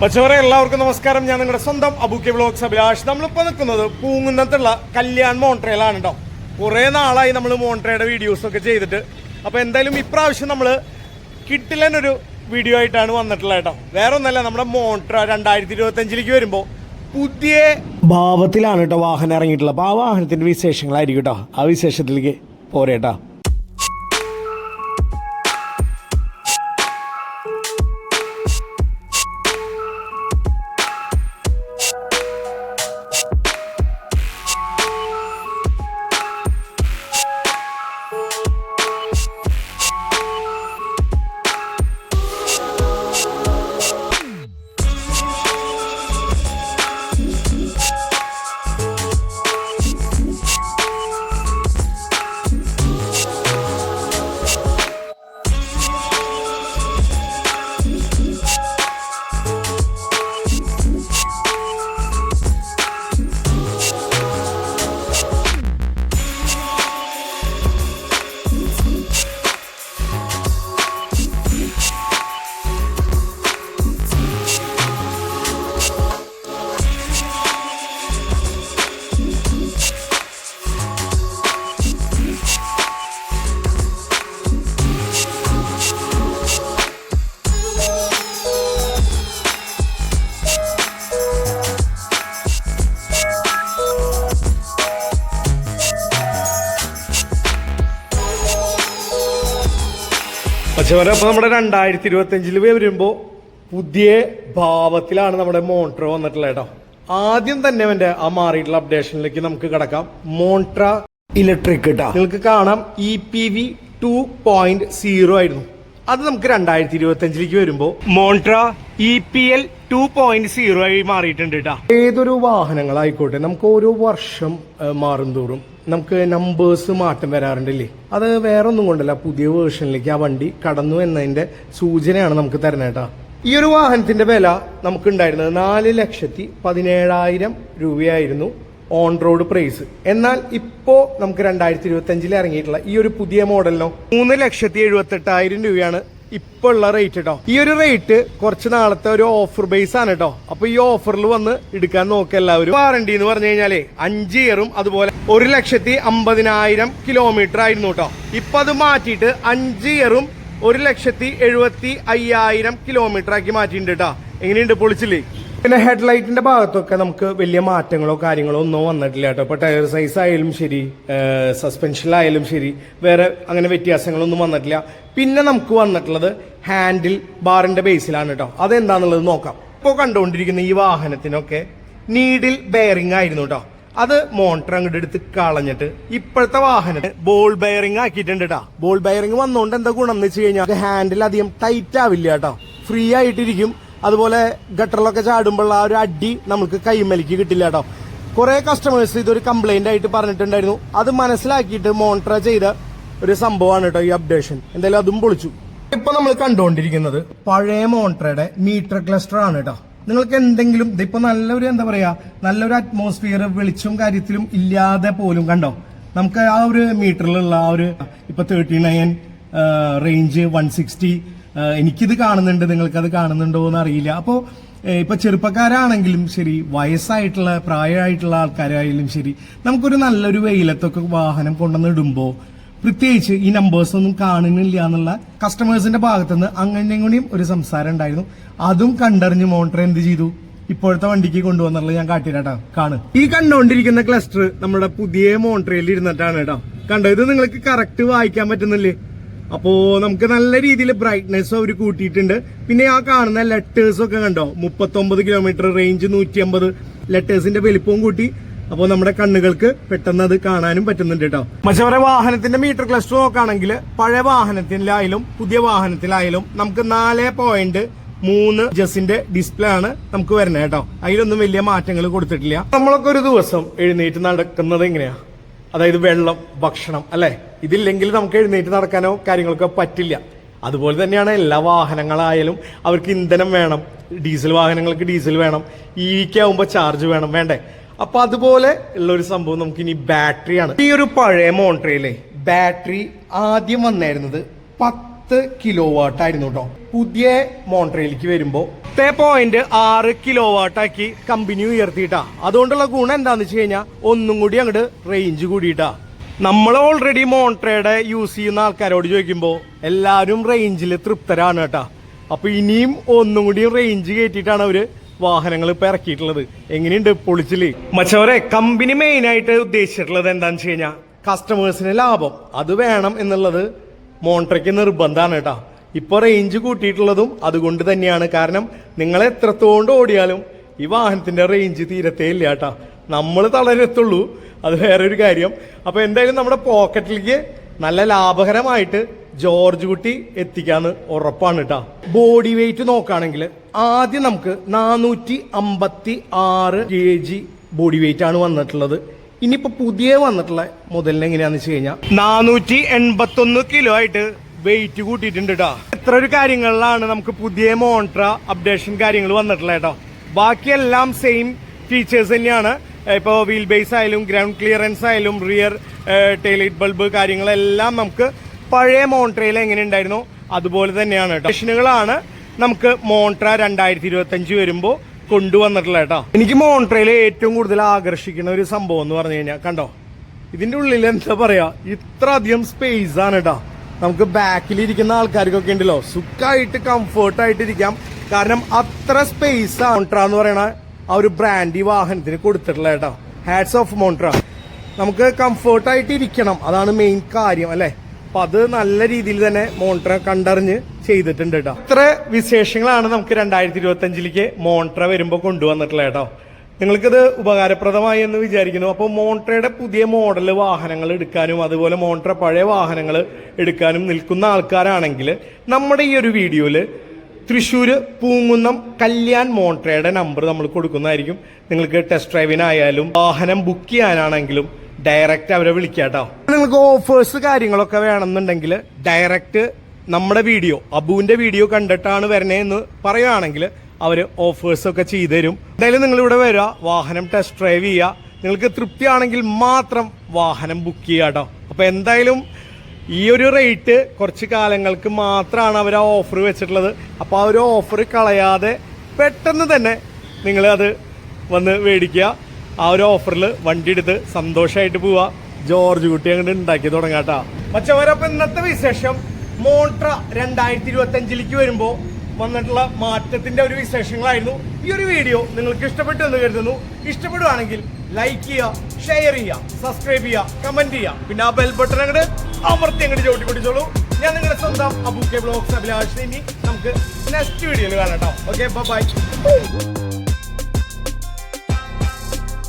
പച്ചവരെ എല്ലാവർക്കും നമസ്കാരം. ഞാൻ നിങ്ങളുടെ സ്വന്തം അബുക്കെ ബ്ലോക്സ് അഭിലാഷ്. നമ്മളിപ്പോൾ നിൽക്കുന്നത് പൂങ്കുന്നത്തുള്ള കല്യാൺ മോൺട്രയിലാണ് കേട്ടോ കുറേ നാളായി നമ്മൾ മോൺട്രയുടെ വീഡിയോസൊക്കെ ചെയ്തിട്ട്. അപ്പോൾ എന്തായാലും ഇപ്രാവശ്യം നമ്മൾ കിട്ടിലനൊരു വീഡിയോ ആയിട്ടാണ് വന്നിട്ടുള്ളത് കേട്ടോ. വേറെ ഒന്നല്ല നമ്മുടെ മോൺട്ര രണ്ടായിരത്തി ഇരുപത്തഞ്ചിലേക്ക് വരുമ്പോൾ പുതിയ ഭാവത്തിലാണ് കേട്ടോ വാഹനം ഇറങ്ങിയിട്ടുള്ളത്. അപ്പോൾ ആ വാഹനത്തിന്റെ വിശേഷങ്ങളായിരിക്കും കേട്ടോ ആ വിശേഷത്തിലേക്ക് പോരേട്ടാ പക്ഷെ അപ്പോൾ നമ്മുടെ രണ്ടായിരത്തി ഇരുപത്തഞ്ചിൽ വരുമ്പോൾ പുതിയ ഭാവത്തിലാണ് നമ്മുടെ മോൺട്ര വന്നിട്ടുള്ളത് കേട്ടോ. ആദ്യം തന്നെ അവന്റെ ആ മാറിയിട്ടുള്ള അപ്ഡേഷനിലേക്ക് നമുക്ക് കിടക്കാം. മോൺട്ര ഇലക്ട്രിക് കേട്ടോ നിങ്ങൾക്ക് കാണാം E P V two point zero ആയിരുന്നു. അത് നമുക്ക് രണ്ടായിരത്തി ഇരുപത്തി അഞ്ചിലേക്ക് വരുമ്പോ Montra E P L two point zero ആയി മാറിയിട്ടുണ്ട് കേട്ടോ ഏതൊരു വാഹനങ്ങളായിക്കോട്ടെ നമുക്ക് ഓരോ വർഷം മാറും തോറും. നമുക്ക് നമ്പേഴ്സ് മാറ്റം വരാറുണ്ടല്ലേ? അത് വേറെ ഒന്നും കൊണ്ടല്ല പുതിയ വേർഷനിലേക്ക് ആ വണ്ടി കടന്നു എന്നതിന്റെ സൂചനയാണ് നമുക്ക് തരണേട്ടാ ഈ ഒരു വാഹനത്തിന്റെ വില നമുക്ക് ഉണ്ടായിരുന്നത് നാല് ലക്ഷത്തി പതിനേഴായിരം രൂപയായിരുന്നു ഓൺ റോഡ് പ്രൈസ് എന്നാൽ ഇപ്പോ നമുക്ക് രണ്ടായിരത്തി ഇരുപത്തി അഞ്ചിൽ ഇറങ്ങിയിട്ടുള്ള ഈ ഒരു പുതിയ മോഡലിനോ മൂന്ന് ലക്ഷത്തി എഴുപത്തി എട്ടായിരം രൂപയാണ് ഇപ്പൊ ഉള്ള റേറ്റ് കേട്ടോ ഈ ഒരു റേറ്റ് കുറച്ച് നാളത്തെ ഒരു ഓഫർ ബേസ് ആണ് കേട്ടോ അപ്പൊ ഈ ഓഫറിൽ വന്ന് എടുക്കാൻ നോക്കുക എല്ലാവരും. വാറണ്ടി എന്ന് പറഞ്ഞു കഴിഞ്ഞാലേ അഞ്ച് ഇയറും അതുപോലെ ഒരു ലക്ഷത്തി അമ്പതിനായിരം കിലോമീറ്റർ ആയിരുന്നു കേട്ടോ ഇപ്പൊ അത് മാറ്റിയിട്ട് അഞ്ച് ഇയറും ഒരു ലക്ഷത്തി എഴുപത്തി അയ്യായിരം കിലോമീറ്റർ ആക്കി മാറ്റിയിട്ടുണ്ട് കേട്ടോ എങ്ങനെയുണ്ട് പൊളിച്ചില്ലേ പിന്നെ ഹെഡ്ലൈറ്റിന്റെ ഭാഗത്തൊക്കെ നമുക്ക് വലിയ മാറ്റങ്ങളോ കാര്യങ്ങളോ ഒന്നും വന്നിട്ടില്ല കേട്ടോ. ഇപ്പൊ ടയർ സൈസ് ആയാലും ശരി സസ്പെൻഷനിലായാലും ശരി വേറെ അങ്ങനെ വ്യത്യാസങ്ങളൊന്നും വന്നിട്ടില്ല. പിന്നെ നമുക്ക് വന്നിട്ടുള്ളത് ഹാൻഡിൽ ബാറിന്റെ ബേസിലാണ് കേട്ടോ. അതെന്താണെന്നുള്ളത് നോക്കാം. ഇപ്പോൾ കണ്ടുകൊണ്ടിരിക്കുന്ന ഈ വാഹനത്തിനൊക്കെ നീഡിൽ ബെയറിംഗ് ആയിരുന്നു കേട്ടോ. അത് മോട്ടർ അങ്ങോട്ട് എടുത്ത് കളഞ്ഞിട്ട് ഇപ്പോഴത്തെ വാഹനം ബോൾ ബെയറിംഗ് ആക്കിയിട്ടുണ്ട് കേട്ടോ. ബോൾ ബെയറിംഗ് വന്നുകൊണ്ട് എന്താ ഗുണം എന്ന് വെച്ച് കഴിഞ്ഞാൽ ഹാൻഡിൽ അധികം ടൈറ്റ് ആവില്ല കേട്ടോ. ഫ്രീ ആയിട്ടിരിക്കും. അതുപോലെ ഗട്ടറിലൊക്കെ ചാടുമ്പോൾ ആ ഒരു അടി നമുക്ക് കൈമലിക്ക് കിട്ടില്ല കേട്ടോ. കുറെ കസ്റ്റമേഴ്സ് ഇതൊരു കംപ്ലൈന്റ് ആയിട്ട് പറഞ്ഞിട്ടുണ്ടായിരുന്നു. അത് മനസ്സിലാക്കിയിട്ട് മോണിറ്റർ ചെയ്ത ഒരു സംഭവമാണ് കേട്ടോ ഈ അപ്ഡേഷൻ എന്തായാലും അതും പൊളിച്ചു. ഇപ്പൊ നമ്മൾ കണ്ടുകൊണ്ടിരിക്കുന്നത് പഴയ മോണിറ്ററുടെ മീറ്റർ ക്ലസ്റ്റർ ആണ് കേട്ടോ. നിങ്ങൾക്ക് എന്തെങ്കിലും ഇതിപ്പോ നല്ലൊരു എന്താ പറയാ നല്ലൊരു അറ്റ്മോസ്ഫിയർ വെളിച്ചം കാര്യത്തിലും ഇല്ലാതെ പോലും കണ്ടോ? നമുക്ക് ആ ഒരു മീറ്ററിലുള്ള ആ ഒരു ഇപ്പൊ thirty nine range one sixty എനിക്കിത് കാണുന്നുണ്ട് നിങ്ങൾക്കത് കാണുന്നുണ്ടോ എന്ന് അറിയില്ല. അപ്പോൾ ഇപ്പൊ ചെറുപ്പക്കാരാണെങ്കിലും ശരി വയസ്സായിട്ടുള്ള പ്രായമായിട്ടുള്ള ആൾക്കാരായാലും ശരി നമുക്കൊരു നല്ലൊരു വെയിലത്തൊക്കെ വാഹനം കൊണ്ടുവന്ന് ഇടുമ്പോൾ പ്രത്യേകിച്ച് ഈ നമ്പേഴ്സ് ഒന്നും കാണുന്നില്ല എന്നുള്ള കസ്റ്റമേഴ്സിന്റെ ഭാഗത്തുനിന്ന് അങ്ങനെ കൂടിയും ഒരു സംസാരം ഉണ്ടായിരുന്നു. അതും കണ്ടറിഞ്ഞ് മോട്ടർ എന്ത് ചെയ്തു? ഇപ്പോഴത്തെ വണ്ടിക്ക് കൊണ്ടുവന്നുള്ളത് ഞാൻ കാട്ടിരാട്ടോ കാണ്. ഈ കണ്ടുകൊണ്ടിരിക്കുന്ന ക്ലസ്റ്റർ നമ്മുടെ പുതിയ മോൺട്രയിൽ ഇരുന്നിട്ടാണ് കേട്ടോ കണ്ടോ ഇത് നിങ്ങൾക്ക് കറക്റ്റ് വായിക്കാൻ പറ്റുന്നില്ലേ? അപ്പോ നമുക്ക് നല്ല രീതിയിൽ ബ്രൈറ്റ്നെസ് അവർ കൂട്ടിയിട്ടുണ്ട്. പിന്നെ ആ കാണുന്ന ലെറ്റേഴ്സ് ഒക്കെ കണ്ടോ? മുപ്പത്തൊമ്പത് കിലോമീറ്റർ റേഞ്ച് നൂറ്റി അമ്പത് ലെറ്റേഴ്സിന്റെ വലിപ്പവും കൂട്ടി. അപ്പോൾ നമ്മുടെ കണ്ണുകൾക്ക് പെട്ടെന്ന് അത് കാണാനും പറ്റുന്നുണ്ട് കേട്ടോ. മറ്റവരെ വാഹനത്തിന്റെ മീറ്റർ ക്ലസ്റ്റർ നോക്കുകയാണെങ്കിൽ പഴയ വാഹനത്തിലായാലും പുതിയ വാഹനത്തിലായാലും നമുക്ക് നാല് പോയിന്റ് മൂന്ന് ജസിന്റെ ഡിസ്പ്ലേ ആണ് നമുക്ക് വരുന്നത് കേട്ടോ. അതിലൊന്നും വലിയ മാറ്റങ്ങൾ കൊടുത്തിട്ടില്ല. നമ്മളൊക്കെ ഒരു ദിവസം എഴുന്നേറ്റ് നടക്കുന്നത് എങ്ങനെയാ? അതായത് വെള്ളം ഭക്ഷണം അല്ലെ? ഇതില്ലെങ്കിൽ നമുക്ക് എഴുന്നേറ്റ് നടക്കാനോ കാര്യങ്ങളൊക്കെ പറ്റില്ല. അതുപോലെ തന്നെയാണ് എല്ലാ വാഹനങ്ങളായാലും അവർക്ക് ഇന്ധനം വേണം ഡീസൽ വാഹനങ്ങൾക്ക് ഡീസൽ വേണം ഇവിക്ക് ആവുമ്പോൾ ചാർജ് വേണം വേണ്ടേ? അപ്പൊ അതുപോലെ ഉള്ള ഒരു സംഭവം നമുക്ക് ഇനി ബാറ്ററിയാണ്. ഈ ഒരു പഴയ മോണ്ടറിയിലെ ബാറ്ററി ആദ്യം വന്നായിരുന്നത് പത്ത് പത്ത് കിലോ വാട്ട് ആയിരുന്നു കേട്ടോ പുതിയ മോണ്ട്രയിലേക്ക് വരുമ്പോ പത്തേ പോയിന്റ് ആറ് കിലോ വാട്ടാക്കി കമ്പനി ഉയർത്തിയിട്ടാ. അതുകൊണ്ടുള്ള ഗുണം എന്താന്ന് വെച്ച് കഴിഞ്ഞാൽ ഒന്നും കൂടി അങ്ങോട്ട് റേഞ്ച് കൂടിയിട്ടാ. നമ്മൾ ഓൾറെഡി മോണ്ട്രയുടെ യൂസ് ചെയ്യുന്ന ആൾക്കാരോട് ചോദിക്കുമ്പോൾ എല്ലാവരും റേഞ്ചിൽ തൃപ്തരാണ് കേട്ടാ. അപ്പൊ ഇനിയും ഒന്നും കൂടി റേഞ്ച് കയറ്റിയിട്ടാണ് അവർ വാഹനങ്ങൾ ഇപ്പൊ ഇറക്കിയിട്ടുള്ളത്. എങ്ങനെയുണ്ട് പൊളിച്ചിൽ? മച്ചവരെ കമ്പനി മെയിൻ ആയിട്ട് ഉദ്ദേശിച്ചിട്ടുള്ളത് എന്താണെന്ന് വെച്ച് കഴിഞ്ഞാൽ കസ്റ്റമേഴ്സിന് ലാഭം. അത് വേണം എന്നുള്ളത് മോണ്ട്രയ്ക്ക് നിർബന്ധമാണ് കേട്ടോ. ഇപ്പൊ റേഞ്ച് കൂട്ടിയിട്ടുള്ളതും അതുകൊണ്ട് തന്നെയാണ്. കാരണം നിങ്ങൾ എത്രത്തോണ്ട് ഓടിയാലും ഈ വാഹനത്തിന്റെ റേഞ്ച് തീരത്തേ ഇല്ല കേട്ടാ. നമ്മൾ തളരത്തുള്ളൂ. അത് വേറൊരു കാര്യം. അപ്പൊ എന്തായാലും നമ്മുടെ പോക്കറ്റിലേക്ക് നല്ല ലാഭകരമായിട്ട് ജോർജ് കുട്ടി എത്തിക്കാന്ന് ഉറപ്പാണ് കേട്ടാ. ബോഡി വെയിറ്റ് നോക്കുകയാണെങ്കിൽ ആദ്യം നമുക്ക് നാനൂറ്റി അമ്പത്തി ആറ് കെ ജി ബോഡി വെയിറ്റ് ആണ് വന്നിട്ടുള്ളത്. ഇനിയിപ്പോ പുതിയ വന്നിട്ടുള്ള മുതലിന് എങ്ങനെയാന്ന് വെച്ച് കഴിഞ്ഞാൽ നാനൂറ്റി എൺപത്തി ഒന്ന് കിലോ ആയിട്ട് വെയിറ്റ് കൂട്ടിയിട്ടുണ്ട് കേട്ടോ എത്ര ഒരു കാര്യങ്ങളിലാണ് നമുക്ക് പുതിയ മോൺട്ര അപ്ഡേഷൻ കാര്യങ്ങൾ വന്നിട്ടുള്ളത് കേട്ടോ ബാക്കിയെല്ലാം സെയിം ഫീച്ചേഴ്സ് തന്നെയാണ്. ഇപ്പോൾ വീൽ ബേസ് ആയാലും ഗ്രൗണ്ട് ക്ലിയറൻസ് ആയാലും റിയർ ടൈലൈറ്റ് ബൾബ് കാര്യങ്ങളെല്ലാം നമുക്ക് പഴയ മോണ്ട്രയിൽ എങ്ങനെ ഉണ്ടായിരുന്നു? അതുപോലെ തന്നെയാണ് കേട്ടോ മെഷീനുകളാണ് നമുക്ക് മോണ്ട്ര രണ്ടായിരത്തി ഇരുപത്തി അഞ്ച് വരുമ്പോൾ കൊണ്ടുവന്നിട്ടുള്ളത് കേട്ടോ. എനിക്ക് മോണ്ട്രയിൽ ഏറ്റവും കൂടുതൽ ആകർഷിക്കുന്ന ഒരു സംഭവം എന്ന് പറഞ്ഞു കഴിഞ്ഞാൽ കണ്ടോ? ഇതിന്റെ ഉള്ളിൽ എന്താ പറയാ ഇത്ര അധികം സ്പേസ് ആണ് കേട്ടോ. നമുക്ക് ബാക്കിൽ ഇരിക്കുന്ന ആൾക്കാർക്കൊക്കെ ഉണ്ടല്ലോ സുഖമായിട്ട് കംഫേർട്ട് ആയിട്ട് ഇരിക്കാം. കാരണം അത്ര സ്പേസ് മോൺട്ര എന്ന് പറയണ ആ ഒരു ബ്രാൻഡ് ഈ വാഹനത്തിന് കൊടുത്തിട്ടുള്ള കേട്ടോ. Hats off Montra. നമുക്ക് കംഫേർട്ട് ആയിട്ട് ഇരിക്കണം അതാണ് മെയിൻ കാര്യം അല്ലെ? അപ്പൊ അത് നല്ല രീതിയിൽ തന്നെ മോൺട്ര കണ്ടറിഞ്ഞ് ചെയ്തിട്ടുണ്ട് കേട്ടോ. ഇത്ര വിശേഷങ്ങളാണ് നമുക്ക് രണ്ടായിരത്തി ഇരുപത്തി അഞ്ചിലേക്ക് മോൺട്ര വരുമ്പോൾ കൊണ്ടുവന്നിട്ടുള്ളത് കേട്ടോ. നിങ്ങൾക്കിത് ഉപകാരപ്രദമായി എന്ന് വിചാരിക്കുന്നു. അപ്പോൾ മോൺട്രയുടെ പുതിയ മോഡൽ വാഹനങ്ങൾ എടുക്കാനും അതുപോലെ മോൺട്ര പഴയ വാഹനങ്ങൾ എടുക്കാനും നിൽക്കുന്ന ആൾക്കാരാണെങ്കിൽ നമ്മുടെ ഈ ഒരു വീഡിയോയിൽ തൃശ്ശൂർ പൂങ്കുന്നം കല്യാൺ മോൺട്രയുടെ നമ്പർ നമ്മൾ കൊടുക്കുന്നതായിരിക്കും. നിങ്ങൾക്ക് ടെസ്റ്റ് ഡ്രൈവിനായാലും വാഹനം ബുക്ക് ചെയ്യാനാണെങ്കിലും ഡയറക്റ്റ് അവരെ വിളിക്കാം കേട്ടോ നിങ്ങൾക്ക് ഓഫേഴ്സ് കാര്യങ്ങളൊക്കെ വേണമെന്നുണ്ടെങ്കിൽ ഡയറക്റ്റ് നമ്മുടെ വീഡിയോ അബുവിന്റെ വീഡിയോ കണ്ടിട്ടാണ് വരണേന്ന് പറയുകയാണെങ്കിൽ അവർ ഓഫേഴ്സ് ഒക്കെ ചെയ്തു തരും എന്തായാലും നിങ്ങൾ ഇവിടെ വരിക വാഹനം ടെസ്റ്റ് ഡ്രൈവ് ചെയ്യുക നിങ്ങൾക്ക് തൃപ്തിയാണെങ്കിൽ മാത്രം വാഹനം ബുക്ക് ചെയ്യുക കേട്ടോ അപ്പൊ എന്തായാലും ഈ ഒരു റേറ്റ് കുറച്ച് കാലങ്ങൾക്ക് മാത്രമാണ് അവർ ആ ഓഫർ വെച്ചിട്ടുള്ളത്. അപ്പോൾ ആ ഒരു ഓഫർ കളയാതെ പെട്ടെന്ന് തന്നെ നിങ്ങൾ അത് വന്ന് മേടിക്കുക. ആ ഒരു ഓഫറിൽ വണ്ടി എടുത്ത് സന്തോഷമായിട്ട് പോവാ. ജോർജ് കുട്ടി അങ്ങോട്ട് ഉണ്ടാക്കി തുടങ്ങാട്ടാ മച്ചവരപ്പം ഇന്നത്തെ വിശേഷം. മോട്ര രണ്ടായിരത്തി ഇരുപത്തി അഞ്ചിലേക്ക് വരുമ്പോൾ വന്നിട്ടുള്ള മാറ്റത്തിന്റെ ഒരു വിശേഷങ്ങളായിരുന്നു. ഈ ഒരു വീഡിയോ നിങ്ങൾക്ക് ഇഷ്ടപ്പെട്ടു എന്ന് കരുതുന്നു. ഇഷ്ടപ്പെടുവാണെങ്കിൽ ലൈക്ക് ചെയ്യുക ഷെയർ ചെയ്യുക സബ്സ്ക്രൈബ് ചെയ്യുക കമന്റ് ചെയ്യുക പിന്നെ ആ ബെൽ ബട്ടൺ അങ്ങോട്ട് അമർത്തി അങ്ങോട്ട് ചവിട്ടി ഞാൻ നിങ്ങളുടെ സ്വന്തം അബൂക്കെ ബ്ലോഗ്സ് അഭിലാഷ് ഇനി നമുക്ക് നെക്സ്റ്റ് വീഡിയോയിൽ കാണാം കേട്ടോ ഓക്കെ ബൈ